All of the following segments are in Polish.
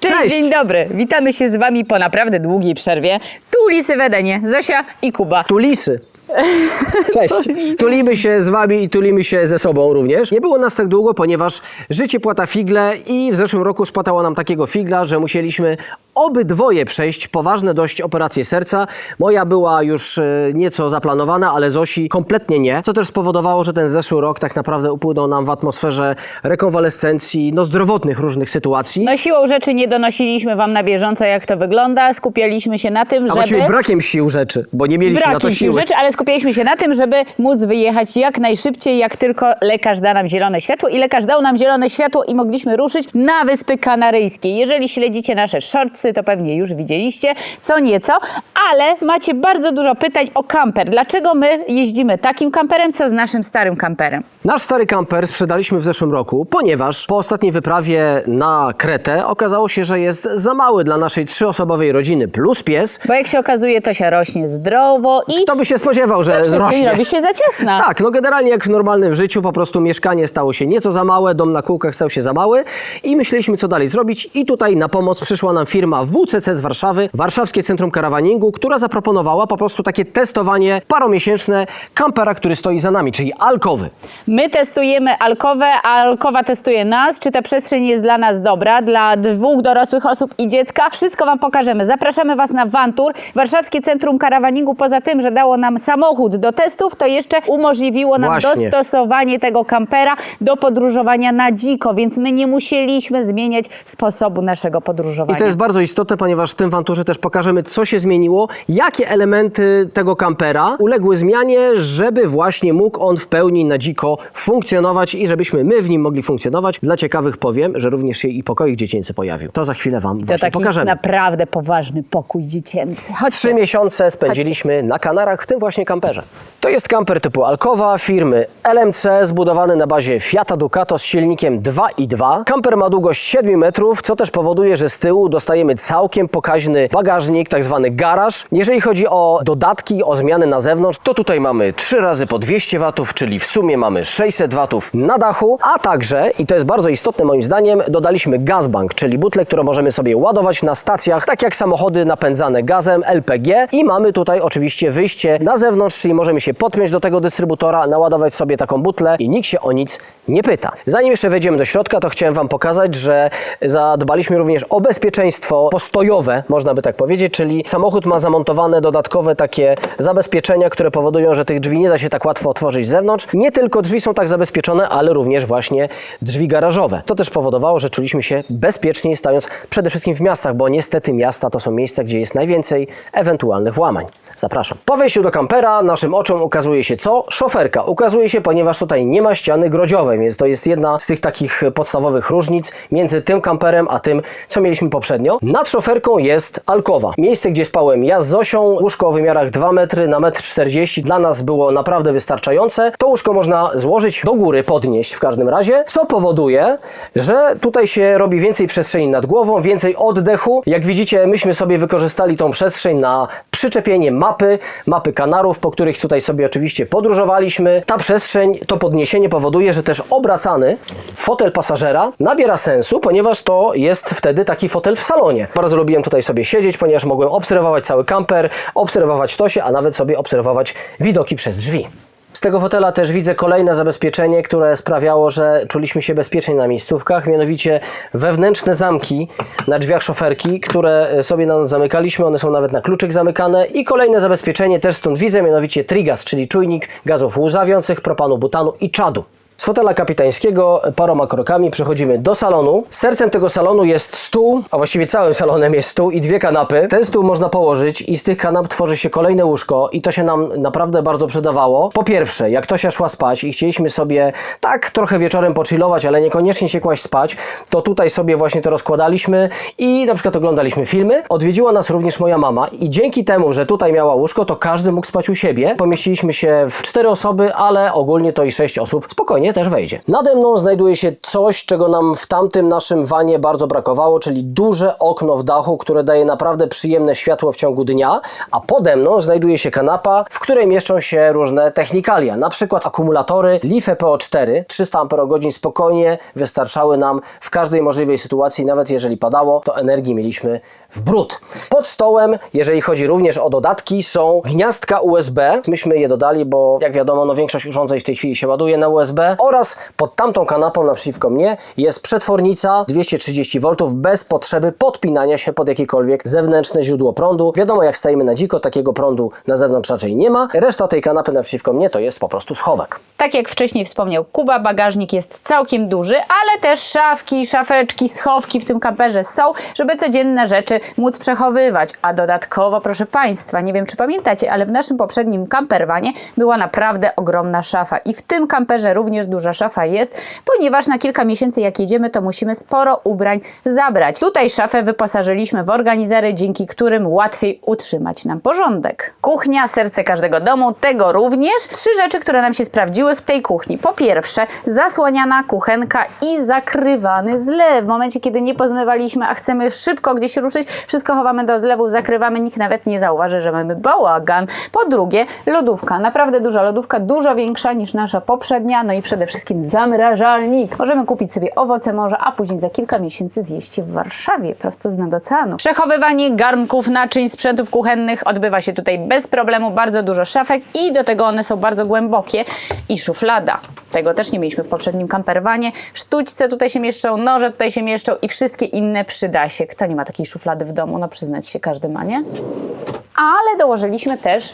Cześć, Cześć. dzień dobry. Witamy się z Wami po naprawdę długiej przerwie. Tu Lisy Wedenie, Zosia i Kuba. Tu lisy. Cześć. Tulimy się z wami i tulimy się ze sobą również. Nie było nas tak długo, ponieważ życie płata figle i w zeszłym roku spłatało nam takiego figla, że musieliśmy obydwoje przejść poważne dość operacje serca. Moja była już e, nieco zaplanowana, ale Zosi kompletnie nie. Co też spowodowało, że ten zeszły rok tak naprawdę upłynął nam w atmosferze rekonwalescencji, no zdrowotnych różnych sytuacji. No siłą rzeczy nie donosiliśmy Wam na bieżąco, jak to wygląda. Skupialiśmy się na tym, A żeby... właściwie brakiem sił rzeczy, bo nie mieliśmy na to brakiem sił siły. rzeczy, ale skupialiśmy się na tym, żeby móc wyjechać jak najszybciej, jak tylko lekarz da nam zielone światło. I lekarz dał nam zielone światło i mogliśmy ruszyć na Wyspy Kanaryjskie. Jeżeli śledzicie nasze shortsy, to pewnie już widzieliście co nieco, ale macie bardzo dużo pytań o kamper. Dlaczego my jeździmy takim kamperem, co z naszym starym kamperem? Nasz stary kamper sprzedaliśmy w zeszłym roku, ponieważ po ostatniej wyprawie na Kretę okazało się, że jest za mały dla naszej trzyosobowej rodziny plus pies. Bo jak się okazuje, to się rośnie zdrowo i Kto by się spodziewał, że przestrzeń rośnie? robi się za ciasna. Tak, no generalnie jak w normalnym życiu, po prostu mieszkanie stało się nieco za małe, dom na kółkach stał się za mały i myśleliśmy, co dalej zrobić. I tutaj na pomoc przyszła nam firma WCC z Warszawy, Warszawskie Centrum Karawaningu, która zaproponowała po prostu takie testowanie paromiesięczne kampera, który stoi za nami, czyli alkowy. My testujemy alkowę, a alkowa testuje nas, czy ta przestrzeń jest dla nas dobra, dla dwóch dorosłych osób i dziecka. Wszystko Wam pokażemy. Zapraszamy Was na Wantur. Warszawskie Centrum Karawaningu poza tym, że dało nam samochód do testów, to jeszcze umożliwiło nam Właśnie. dostosowanie tego kampera do podróżowania na dziko, więc my nie musieliśmy zmieniać sposobu naszego I podróżowania. to jest bardzo istotne, ponieważ w tym wanturze też pokażemy, co się zmieniło, jakie elementy tego kampera uległy zmianie, żeby właśnie mógł on w pełni na dziko funkcjonować i żebyśmy my w nim mogli funkcjonować. Dla ciekawych powiem, że również się i pokoik dziecięcy pojawił. To za chwilę Wam to taki pokażemy. naprawdę poważny pokój dziecięcy. Chodź. Trzy miesiące spędziliśmy na Kanarach w tym właśnie kamperze. To jest kamper typu Alcova firmy LMC, zbudowany na bazie Fiata Ducato z silnikiem 2.2. Kamper ma długość 7 metrów, co też powoduje, że z tyłu dostajemy całkiem pokaźny bagażnik, tak zwany garaż. Jeżeli chodzi o dodatki, o zmiany na zewnątrz, to tutaj mamy 3 razy po 200 watów, czyli w sumie mamy 600 watów na dachu, a także, i to jest bardzo istotne moim zdaniem, dodaliśmy gazbank, czyli butlę, którą możemy sobie ładować na stacjach, tak jak samochody napędzane gazem LPG i mamy tutaj oczywiście wyjście na zewnątrz, czyli możemy się podpiąć do tego dystrybutora, naładować sobie taką butlę i nikt się o nic nie pyta. Zanim jeszcze wejdziemy do środka, to chciałem Wam pokazać, że zadbaliśmy również o bezpieczeństwo postojowe, można by tak powiedzieć, czyli samochód ma zamontowane dodatkowe takie zabezpieczenia, które powodują, że tych drzwi nie da się tak łatwo otworzyć z zewnątrz. Nie tylko drzwi są tak zabezpieczone, ale również właśnie drzwi garażowe. To też powodowało, że czuliśmy się bezpieczniej stając przede wszystkim w miastach, bo niestety miasta to są miejsca, gdzie jest najwięcej ewentualnych włamań. Zapraszam. Po wejściu do kampera naszym oczom ukazuje się co? Szoferka. Ukazuje się, ponieważ tutaj nie ma ściany grodziowej, więc to jest jedna z tych takich podstawowych różnic między tym kamperem, a tym, co mieliśmy poprzednio. Nad szoferką jest alkowa. Miejsce, gdzie spałem ja z Zosią. Łóżko o wymiarach 2 metry na 1,40 m dla nas było naprawdę wystarczające. To łóżko można złożyć do góry, podnieść w każdym razie, co powoduje, że tutaj się robi więcej przestrzeni nad głową, więcej oddechu. Jak widzicie, myśmy sobie wykorzystali tą przestrzeń na przyczepienie mapy, mapy kanarów, po których tutaj sobie oczywiście podróżowaliśmy. Ta przestrzeń, to podniesienie powoduje, że też obracany fotel pasażera nabiera sensu, ponieważ to jest wtedy taki fotel w salonie. Bardzo lubiłem tutaj sobie siedzieć, ponieważ mogłem obserwować cały kamper, obserwować tosie, a nawet sobie obserwować widoki przez drzwi. Z tego fotela też widzę kolejne zabezpieczenie, które sprawiało, że czuliśmy się bezpiecznie na miejscówkach, mianowicie wewnętrzne zamki na drzwiach szoferki, które e, sobie na noc zamykaliśmy, one są nawet na kluczyk zamykane i kolejne zabezpieczenie też stąd widzę, mianowicie trigas, czyli czujnik gazów łzawiących, propanu, butanu i czadu. Z fotela kapitańskiego paroma krokami przechodzimy do salonu. Sercem tego salonu jest stół, a właściwie całym salonem jest stół i dwie kanapy. Ten stół można położyć i z tych kanap tworzy się kolejne łóżko i to się nam naprawdę bardzo przydawało. Po pierwsze, jak Tosia szła spać i chcieliśmy sobie tak trochę wieczorem pochillować, ale niekoniecznie się kłaść spać, to tutaj sobie właśnie to rozkładaliśmy i na przykład oglądaliśmy filmy. Odwiedziła nas również moja mama i dzięki temu, że tutaj miała łóżko, to każdy mógł spać u siebie. Pomieściliśmy się w cztery osoby, ale ogólnie to i sześć osób spokojnie spokojnie też wejdzie. Nade mną znajduje się coś, czego nam w tamtym naszym wanie bardzo brakowało, czyli duże okno w dachu, które daje naprawdę przyjemne światło w ciągu dnia, a pode mną znajduje się kanapa, w której mieszczą się różne technikalia, na przykład akumulatory LiFe PO4, 300 Ah spokojnie wystarczały nam w każdej możliwej sytuacji, nawet jeżeli padało, to energii mieliśmy w brud. Pod stołem, jeżeli chodzi również o dodatki, są gniazdka USB. Myśmy je dodali, bo jak wiadomo, no większość urządzeń w tej chwili się ładuje na USB. Oraz pod tamtą kanapą naprzeciwko mnie jest przetwornica 230 V bez potrzeby podpinania się pod jakiekolwiek zewnętrzne źródło prądu. Wiadomo, jak stajemy na dziko, takiego prądu na zewnątrz raczej nie ma. Reszta tej kanapy naprzeciwko mnie to jest po prostu schowek. Tak jak wcześniej wspomniał Kuba, bagażnik jest całkiem duży, ale też szafki, szafeczki, schowki w tym kamperze są, żeby codzienne rzeczy móc przechowywać. A dodatkowo, proszę Państwa, nie wiem czy pamiętacie, ale w naszym poprzednim kamperwanie była naprawdę ogromna szafa i w tym kamperze również duża szafa jest, ponieważ na kilka miesięcy jak jedziemy, to musimy sporo ubrań zabrać. Tutaj szafę wyposażyliśmy w organizery, dzięki którym łatwiej utrzymać nam porządek. Kuchnia, serce każdego domu, tego również. Trzy rzeczy, które nam się sprawdziły w tej kuchni. Po pierwsze, zasłaniana kuchenka i zakrywany zlew. W momencie, kiedy nie pozmywaliśmy, a chcemy szybko gdzieś ruszyć, wszystko chowamy do zlewu, zakrywamy, nikt nawet nie zauważy, że mamy bałagan. Po drugie, lodówka. Naprawdę duża lodówka, dużo większa niż nasza poprzednia. No i przede wszystkim zamrażalnik. Możemy kupić sobie owoce morza, a później za kilka miesięcy zjeść je w Warszawie, prosto z nad oceanu. Przechowywanie garnków, naczyń, sprzętów kuchennych odbywa się tutaj bez problemu. Bardzo dużo szafek i do tego one są bardzo głębokie. I szuflada. Tego też nie mieliśmy w poprzednim kamperwanie. Sztućce tutaj się mieszczą, noże tutaj się mieszczą i wszystkie inne przyda się. Kto nie ma takiej szuflady w domu? No przyznać się, każdy ma, nie? Ale dołożyliśmy też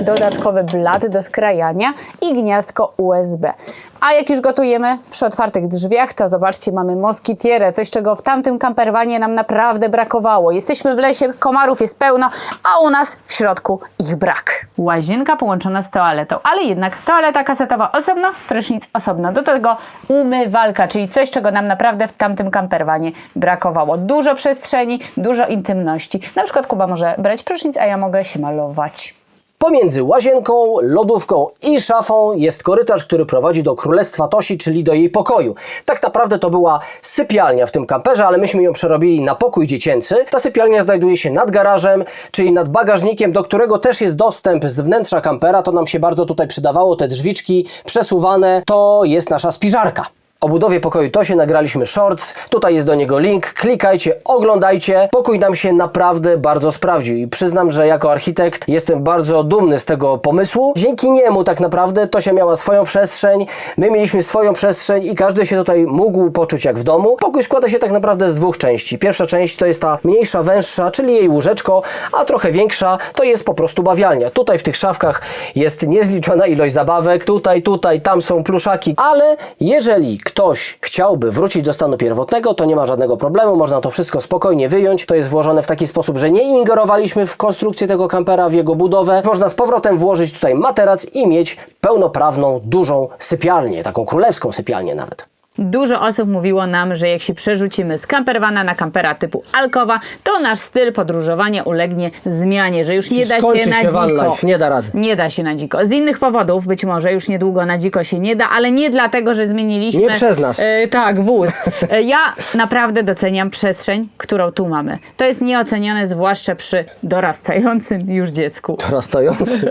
dodatkowy blat do skrajania i gniazdko USB. A jak już gotujemy przy otwartych drzwiach, to zobaczcie, mamy moskitierę, coś czego w tamtym kamperwanie nam naprawdę brakowało. Jesteśmy w lesie, komarów jest pełno, a u nas w środku ich brak. Łazienka połączona z toaletą, ale jednak toaleta kasetowa osobno, prysznic osobno. Do tego umywalka, czyli coś, czego nam naprawdę w tamtym kamperwanie brakowało. Dużo przestrzeni, dużo intymności. Na przykład Kuba może brać prysznic, a ja mogę się malować. Pomiędzy łazienką, lodówką i szafą jest korytarz, który prowadzi do Królestwa Tosi, czyli do jej pokoju. Tak naprawdę to była sypialnia w tym kamperze, ale myśmy ją przerobili na pokój dziecięcy. Ta sypialnia znajduje się nad garażem, czyli nad bagażnikiem, do którego też jest dostęp z wnętrza kampera. To nam się bardzo tutaj przydawało, te drzwiczki przesuwane. To jest nasza spiżarka. O budowie pokoju to się nagraliśmy shorts, tutaj jest do niego link, klikajcie, oglądajcie. Pokój nam się naprawdę bardzo sprawdził i przyznam, że jako architekt jestem bardzo dumny z tego pomysłu. Dzięki niemu tak naprawdę Tosia miała swoją przestrzeń, my mieliśmy swoją przestrzeń i każdy się tutaj mógł poczuć jak w domu. Pokój składa się tak naprawdę z dwóch części. Pierwsza część to jest ta mniejsza, węższa, czyli jej łóżeczko, a trochę większa to jest po prostu bawialnia. Tutaj w tych szafkach jest niezliczona ilość zabawek, tutaj, tutaj, tam są pluszaki, ale jeżeli ktoś chciałby wrócić do stanu pierwotnego, to nie ma żadnego problemu, można to wszystko spokojnie wyjąć. To jest włożone w taki sposób, że nie ingerowaliśmy w konstrukcję tego kampera, w jego budowę. Można z powrotem włożyć tutaj materac i mieć pełnoprawną, dużą sypialnię, taką królewską sypialnię nawet. Dużo osób mówiło nam, że jak się przerzucimy z campervana na kampera typu Alkowa, to nasz styl podróżowania ulegnie zmianie, że już nie da Skończy się na van dziko. life, nie da rady. Nie da się na dziko. Z innych powodów, być może już niedługo na dziko się nie da, ale nie dlatego, że zmieniliśmy. Nie przez nas. E, tak, wóz. E, ja naprawdę doceniam przestrzeń, którą tu mamy. To jest nieocenione, zwłaszcza przy dorastającym już dziecku. Dorastający.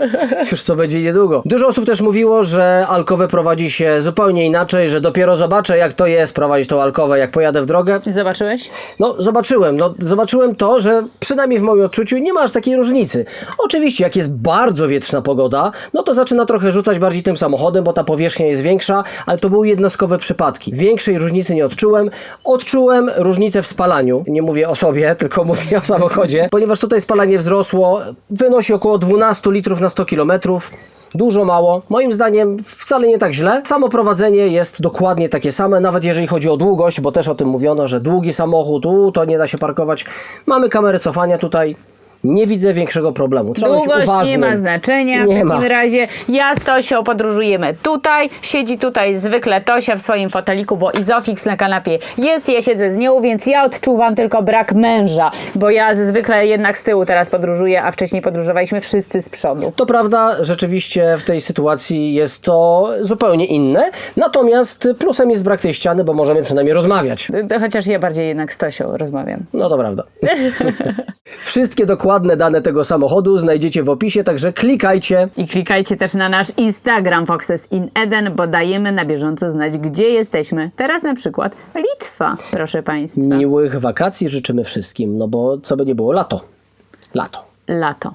Już co będzie niedługo. Dużo osób też mówiło, że alkowę prowadzi się zupełnie inaczej, że dopiero zobaczę jak to jest prowadzić tą alkowę, jak pojadę w drogę. Zobaczyłeś? No, zobaczyłem. No, zobaczyłem to, że przynajmniej w moim odczuciu nie ma aż takiej różnicy. Oczywiście, jak jest bardzo wietrzna pogoda, no to zaczyna trochę rzucać bardziej tym samochodem, bo ta powierzchnia jest większa, ale to były jednostkowe przypadki. Większej różnicy nie odczułem. Odczułem różnicę w spalaniu. Nie mówię o sobie, tylko mówię o samochodzie, ponieważ tutaj spalanie wzrosło, wynosi około 12 litrów na 100 kilometrów. Dużo, mało. Moim zdaniem wcale nie tak źle. Samo prowadzenie jest dokładnie takie same, nawet jeżeli chodzi o długość, bo też o tym mówiono, że długi samochód, u, to nie da się parkować. Mamy kamerę cofania tutaj. Nie widzę większego problemu. Trzeba być Długość uważnym. nie ma znaczenia Nie w takim ma. razie. Ja z Tosią podróżujemy tutaj. Siedzi tutaj zwykle Tosia w swoim foteliku, bo Izofix na kanapie jest. Ja siedzę z nią, więc ja odczuwam tylko brak męża, bo ja zwykle jednak z tyłu teraz podróżuję, a wcześniej podróżowaliśmy wszyscy z przodu. To prawda, rzeczywiście w tej sytuacji jest to zupełnie inne. Natomiast plusem jest brak tej ściany, bo możemy przynajmniej rozmawiać. To Chociaż ja bardziej jednak z Tosią rozmawiam. No to prawda. Wszystkie dokładne dane tego samochodu znajdziecie w opisie, także klikajcie. I klikajcie też na nasz Instagram Foxes in Eden, bo dajemy na bieżąco znać, gdzie jesteśmy. Teraz na przykład Litwa, proszę Państwa. Miłych wakacji życzymy wszystkim, no bo co by nie było, lato. Lato. Lato.